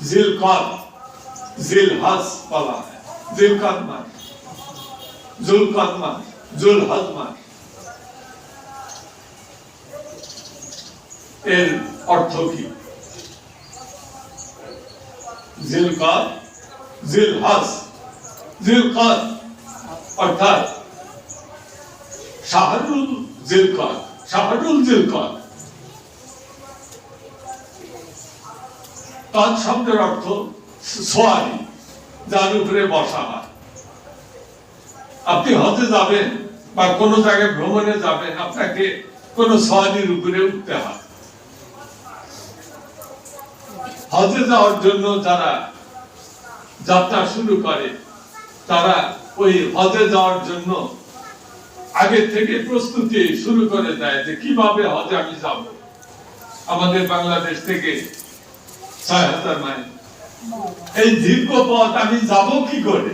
জিলকদ জিলহজ বলা হয় জিলকদ মাস জুলকদ মাস জুলহজ মাস এর অর্থ কি জিলকদ জিলহজ জিলকদ অর্থাৎ শাহরুল জিলকদ শাহরুল জিলকদ তৎ শব্দের অর্থ সোয়ারি, যার উপরে বসা হয়। আপনি হজে যাবেন বা জায়গায় ভ্রমণে যাবেন, আপনাকে সোয়ারির উপরে উঠতে হয়। হজে যাওয়ার জন্য যারা যাত্রা শুরু করে, তারা ওই হজে যাওয়ার জন্য আগে থেকে প্রস্তুতি শুরু করে দেয় যে কীভাবে হজে আমি যাব। আমাদের বাংলাদেশ থেকে এই দীর্ঘ পথ আমি যাব কি করে?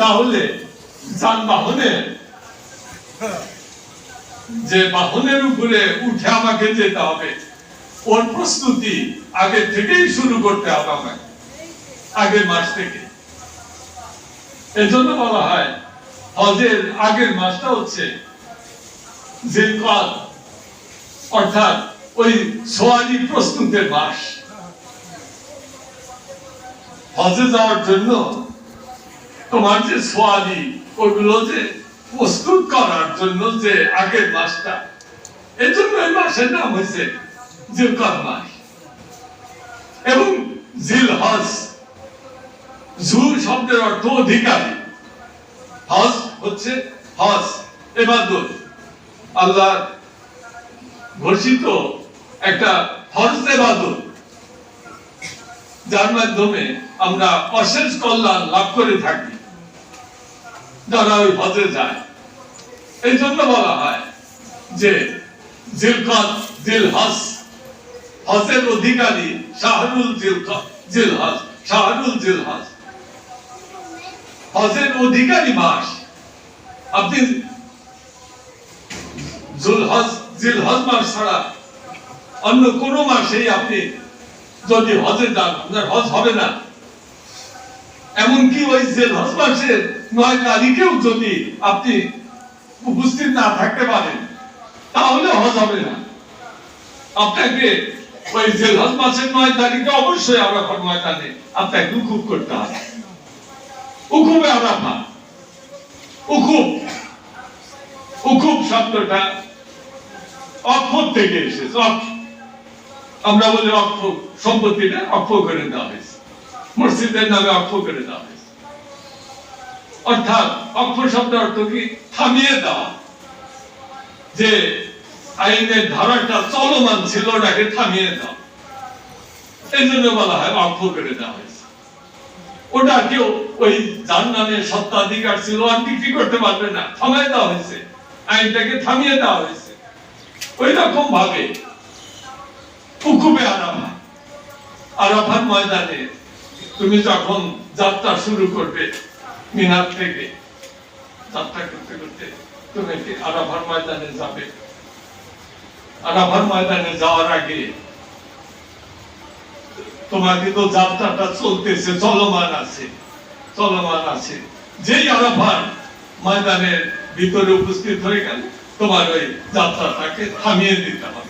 তাহলে যানবাহনের যে বাহনের উপরে উঠে আমাকে যেতে হবে, ওর প্রস্তুতি আগে থেকেই শুরু করতে হবে আমাকে আগের মাস থেকে। এজন্য বলা হয়, হজের আগের মাসটা হচ্ছে অর্থাৎ ওই সোয়ারি প্রস্তুতের মাস হজে যাওয়ার জন্য তোমার যে সোয়ারি ওগুলো যে প্রস্তুত করার জন্য যে আগের মাসটা এই জন্য এই মাসের নাম হয়েছে জিলকদ মাস। এবং জিল হজ জু শব্দের অর্থ অধিকারী। হজ হচ্ছে হজ এবার আল্লাহ ঘোষিত একটা ফরজ এবাদত যার মাধ্যমে আমরা অশেষ কল্যাণ লাভ করে থাকি, যারা ওই হজে যায়। এই জন্য বলা হয় যে জিলকত অধিকারী শাহরুল জিলকত জিল হজ শাহরুল জিল হজ হজের অধিকারী মাস, আপনি মাস ছাড়া অন্য কোন মাসেই আপনি যদি হজে যান, আপনার হজ হবে না। এমনকি ওই জিলহজ মাসের নয় তারিখেও যদি আপনি উপস্থিত না থাকতে পারেন, তাহলে হজ হবে না। আপনাকে ওই জিলহজ মাসের নয় তারিখে অবশ্যই আরাফার ময়দানে আপনাকে উকুব করতে হবে। উকুবে আরাফা উকুব উকুব শব্দটা অক্ষর থেকে এসেছে। অক্ষ আমরা বলি অক্ষ সম্পত্তিটা অক্ষ করে দেওয়া হয়েছে। মসজিদের নামে অক্ষ করে দেওয়া হয়েছে। অর্থাৎ অক্ষ শব্দ অর্থ কি? থামিয়ে দেওয়া। যে আইনের ধারাটা চলমান ছিল, ওটাকে থামিয়ে দেওয়া। এই জন্য বলা হয় অক্ষ করে দেওয়া হয়েছে। ওটা কেউ ওই যার নামে সত্ত্বাধিকার ছিল? আর বিক্রি করতে পারবে না? থামাই দেওয়া হয়েছে। আইনটাকে থামিয়ে দেওয়া হয়েছে। ওই রকম ভাবে উকুবে আরাফা আরাফার ময়দানে তুমি যখন যাত্রা শুরু করবে, মিনার থেকে যাত্রা করতে করতে তুমি কি আরাফার ময়দানে যাবে? আরাফার ময়দানে যাওয়ার আগে তোমাকে তো যাত্রাটা চলতেছে, চলমান আছে চলমান আছে। যেই আরাফার ময়দানের ভিতরে উপস্থিত হয়ে গেল, তোমার ওই যাত্রাটাকে থামিয়ে দিতে হবে।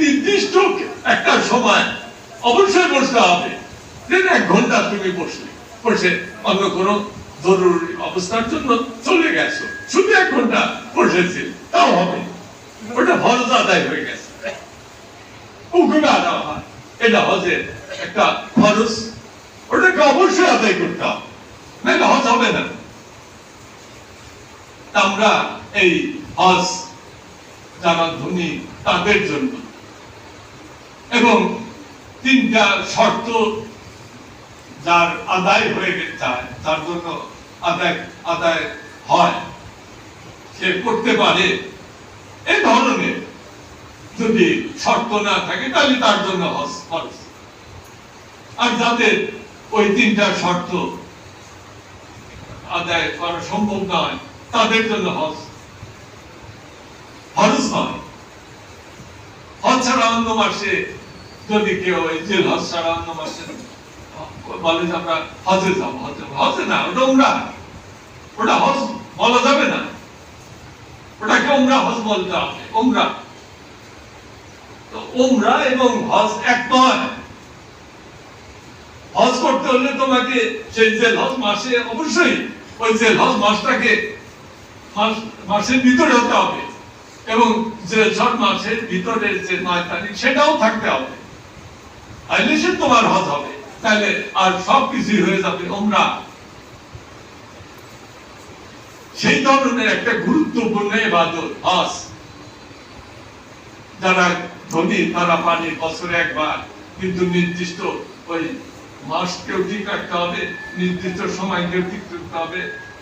নির্দিষ্ট একটা সময় অবশ্যই বসতে হবে। দেন এক ঘণ্টা তুমি বসলে। বসে অন্য কোনো জরুরি অবস্থার জন্য চলে গেছো। শুধু এক ঘণ্টা বসেছি, তাও হবে। ওটা ফরজ আদায় হয়ে গেছে। হুকুমে আদা হয়। এটা হজের একটা খরচ ওটাকে অবশ্যই আদায় করতে হবে। নাহলে হজ হবে না। আমরা এই হজ যারা ধনী তাদের জন্য এবং তিনটা শর্ত যার আদায় হয়ে যায় তার জন্য আদায় আদায় হয়, সে করতে পারে। এই ধরনের যদি শর্ত না থাকে, তাহলে তার জন্য আর যাদের ওই তিনটা শর্ত আদায় করা সম্ভব নয়, তাদের জন্য হজ ফরজ নয়। হজ ছাড়া অন্য মাসে যদি কেউ এই জেল হজ ছাড়া অন্য মাসে বলে যে আমরা হজে হজে হজে না, ওটা উমরা। ওটা হজ বলা যাবে না। ওটাকে উমরা হজ বলতে হবে। উমরা। তো উমরা এবং হজ এক নয়। হজ করতে হলে তোমাকে সেই জেল হজ মাসে অবশ্যই ওই জেল হজ মাসটাকে মাসের ভিতরে হতে হবে এবং যে ছট মাসের ভিতরে যে নয় তারিখ সেটাও থাকতে হবে। তাইলে তোমার হজ হবে। আর সব কিছুই হয়ে যাবে ওমরা। সেই ধরনের একটা গুরুত্বপূর্ণ হজ। যারা ধনী, তারা পানি বছরে একবার, কিন্তু নির্দিষ্ট ওই মাসকেও ঠিক রাখতে হবে, নির্দিষ্ট সময়কেও ঠিক রাখতে হবে,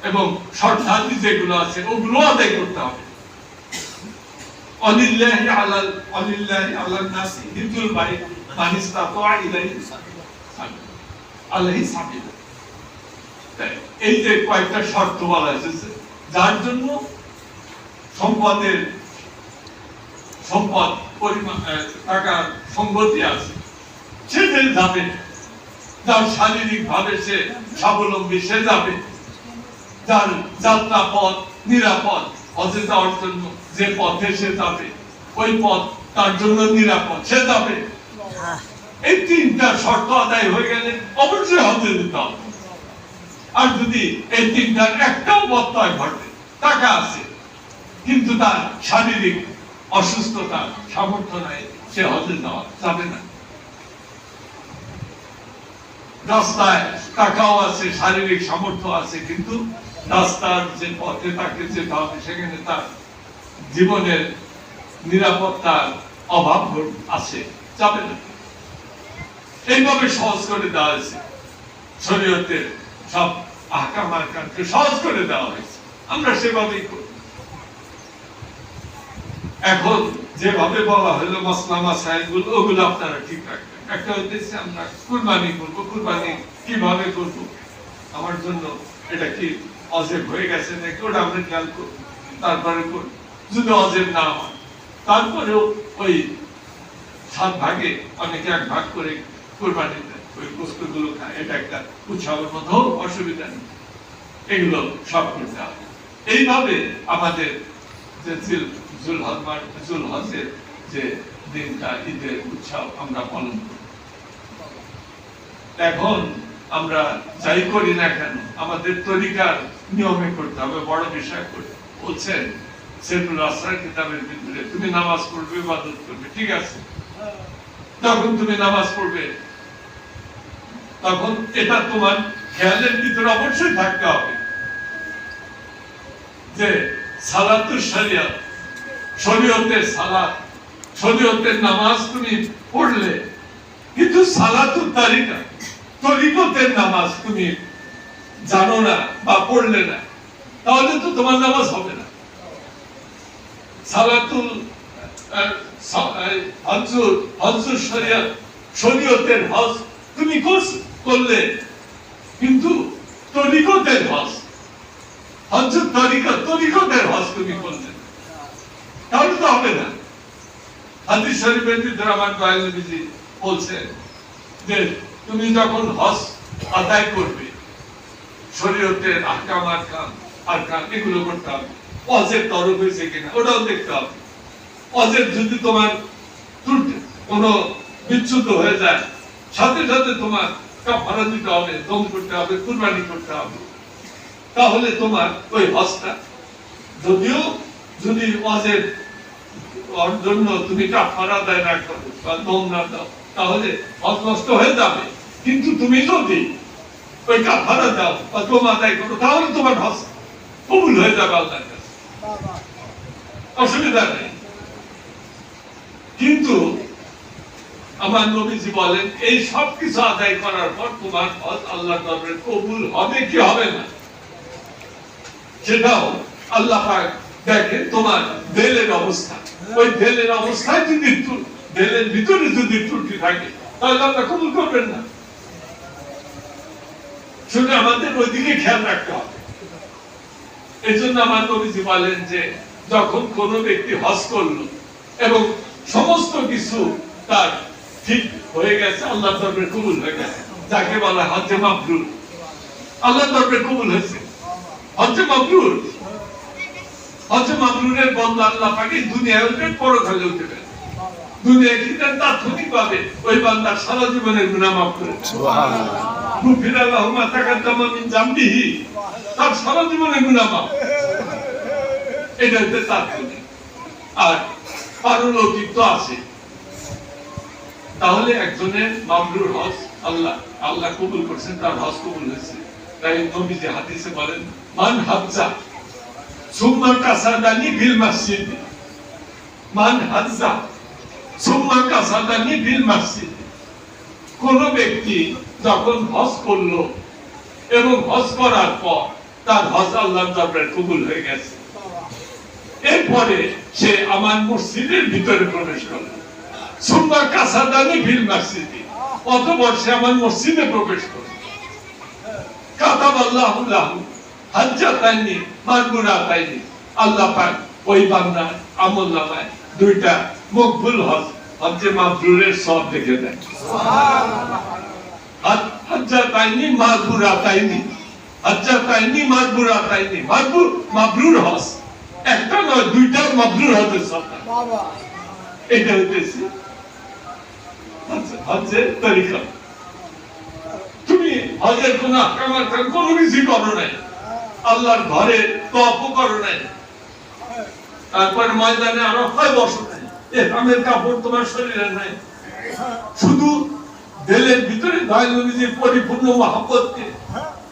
এবং শর্তাদি যেগুলো আছে, ওগুলো আদায় করতে হবে। অলিল্লাহি আলাল অলিল্লাহি আলাল নাসি হিজুল বাইত এই যে কয়েকটা শর্ত বলা হয়েছে, যার জন্য সম্পদের সম্পদ পরিমাণ টাকার আছে। সে যাবে, যার শারীরিক ভাবে সে স্বাবলম্বী, সে যাবে। যার যাত্রা পথ নিরাপদ হজে যাওয়ার যে পথে সে যাবে, ওই পথ তার জন্য নিরাপদ, সে যাবে। এই তিনটা শর্ত আদায় হয়ে গেলে অবশ্যই হবে। আর যদি এই তিনটার একটাও ঘটে, টাকা আছে, কিন্তু তার শারীরিক অসুস্থতা সামর্থ্য নাই, সে হজে যাওয়া যাবে না। রাস্তায় টাকাও আছে, শারীরিক সামর্থ্য আছে, কিন্তু রাস্তার যে পথে তাকে যেতে হবে, সেখানে তার জীবনের নিরাপত্তার অভাব আছে, যাবে না। এইভাবে সহজ করে দেওয়া হয়েছে। শরীয়তের সব আহকাম আহকামকে সহজ করে দেওয়া হয়েছে। আমরা সেভাবেই করি। এখন যেভাবে বলা হলো মসলা মাসাইলগুলো ওগুলো আপনারা ঠিক রাখবেন। একটা উদ্দেশ্যে আমরা কুরবানি করব। কুরবানি কীভাবে করব? আমার জন্য এটা কি অজেব হয়ে গেছে নাকি? ওটা আমরা খেয়াল করব তারপরে যদি অজেব না হয়, তারপরেও ওই সাত ভাগে অনেকে এক ভাগ করে কুরবানি ওই বস্তুগুলো এটা একটা উৎসবের মতো অসুবিধা নেই। এগুলো সব করতে হবে। এইভাবে আমাদের যে জিল- জুলহজের যে দিনটা, ঈদের উৎসব আমরা পালন এখন আমরা যাই করি না কেন, আমাদের তরিকার নিয়মে করতে হবে, বড় বিষয় করে। বলছেন কিতাবের ভিতরে, তুমি নামাজ পড়বে, ইবাদত করবে। ঠিক আছে। তখন তুমি নামাজ পড়বে তখন এটা তোমার খেয়ালের ভিতরে অবশ্যই থাকতে হবে। যে সালাতুর শরিয়ত, শরীয়তের সালাত, শরীয়তের নামাজ তুমি পড়লে, কিন্তু সালাতুর তারিকা তরিকতের নামাজ তুমি জানো না বা পড়লে না, তাহলে তো তোমার নামাজ হবে না। সালাতুল হজ্জুর হজ্জুর শরিয়ত, শরীয়তের হজ তুমি করছ- করলে কিন্তু তরিকতের হজ। হজ্জুর তরিকা, তরিকতের হজ তুমি করলে। তাহলে তো হবে না। হাদিস শরীফের ভিতরে আমার বলছেন যে, তুমি যখন হজ আদায় করবে, শরীয়তের আহকাম, আরকাম আরকাম, এগুলো করতে হবে। অজের তরফ হয়েছে কিনা, ওটাও দেখতে হবে। অজের যদি তোমার ত্রুটি, কোনো বিচ্যুত হয়ে যায়, সাথে সাথে তোমার কাফারা দিতে হবে দম করতে হবে, কুরবানি করতে হবে। তাহলে তোমার ওই হজটা, যদিও যদি অজের জন্য তুমি কাফারা আদায় না করো বা দম না দাও, তাহলে হজ নষ্ট হয়ে যাবে। কিন্তু তুমি যদি ওই কাফারা দাও বা দম আদায় করো তাহলে তোমার হজ কবুল হয়ে যাবে আল্লাহর কাছে। অসুবিধা নেই। কিন্তু আমার নবীজি বলেন, এই সব কিছু আদায় করার পর তোমার হজ আল্লাহ দরবারে কবুল হবে কি হবে না? সেটাও আল্লাহ দেখেন তোমার দেলের অবস্থা। ওই দেলের অবস্থায় যদি দেলের ভিতরে যদি ত্রুটি থাকে, তাহলে আল্লাহ কবুল করবেন না। শুনে আমাদের ওইদিকে খেয়াল রাখতে হবে। এই জন্য আমার নবীজি বলেন যে, যখন কোন ব্যক্তি হজ করল এবং সমস্ত কিছু তার ঠিক হয়ে গেছে আল্লাহ দরবারে কবুল হয়ে গেছে। যাকে বলা হজ্জে মাবরুর। আল্লাহ দরবারে কবুল হয়েছে। হজ্জে মাবরুর। হজ্জে মাবরুরের বন্ধ আল্লাহ পাকে দুনিয়ায় উঠবে পরকালে উঠবে। দুনিয়ায় কিন্তু তাৎক্ষণিক ভাবে ওই বান্দার সারা জীবনের গুণা মাফ করে মা তাকাদ্দামা মিন জামবিহি। তার সারা জীবনের গুনাহ মাফ। এটা হচ্ছে তাৎক্ষণিক আর পারলৌকিক তো আছে। তাহলে একজনের মামলুর হজ আল্লাহ আল্লাহ কবুল করছেন, তার হজ কবুল হয়েছে। তাই নবীজি হাদিসে বলেন, মান হাজ্জা সুম্মা কাসাদানি বিল মসজিদ। মান হাজ্জা সুম্মা কাসাদানি বিল মসজিদ। কোন ব্যক্তি যখন হজ করল এবং হজ করার পর তার হজ আল্লাহ দরবারে কবুল হয়ে গেছে। এরপরে সে আমার মসজিদের ভিতরে প্রবেশ করল। সুন্দর কাসাদানি ভিল মসজিদে অতঃপর সে আমার মসজিদে প্রবেশ হাজ্জা তাইনি মারগুনা তাইনি। আল্লাহ পাক ওই বান্দার আমল নামায় দুইটা মকবুল হজ হজ্জে মাবরুরের সব দেখে দেয়। হাজ্জা তাইনি মারগুরা তাইনি। হাজ্জা তাইনি মারগুরা তাইনি। মারগুর মাবরুর হজ। একটা নয় দুইটা মাবরুর হজের সব এটা হইতেছে তরিকা তুমি হজের কোন আক্রমণ করো নাই। আল্লাহর ঘরে তপ করো নাই। ময়দানে আরও হয় বসো নাই। কাপড় তোমার শরীরে নাই। শুধু দিলের ভিতরে পরিপূর্ণ মহাব্বতকে,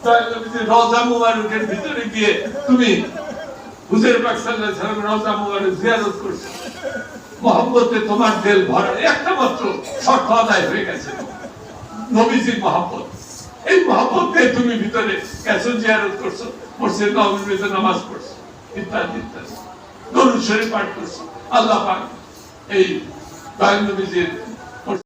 দয়াল রওজা মুবারকের ভিতরে গিয়ে তুমি হুজুর পাক রওজা মুবারক জিয়ারত করছ। মহব্বতে তোমার দিল ভরা একটা মাত্র শর্ত আদায় হয়ে গেছে। নবীজির মহব্বত। এই মহব্বতে তুমি ভিতরে কেসন জিয়ারত করছ, মসজিদ নবীজিতে নামাজ পড়ছো, ইত্যাদি ইত্যাদি। দরুদ শরীফ পাঠ করছ। আল্লাহ পাক এই দয়াল নবীজির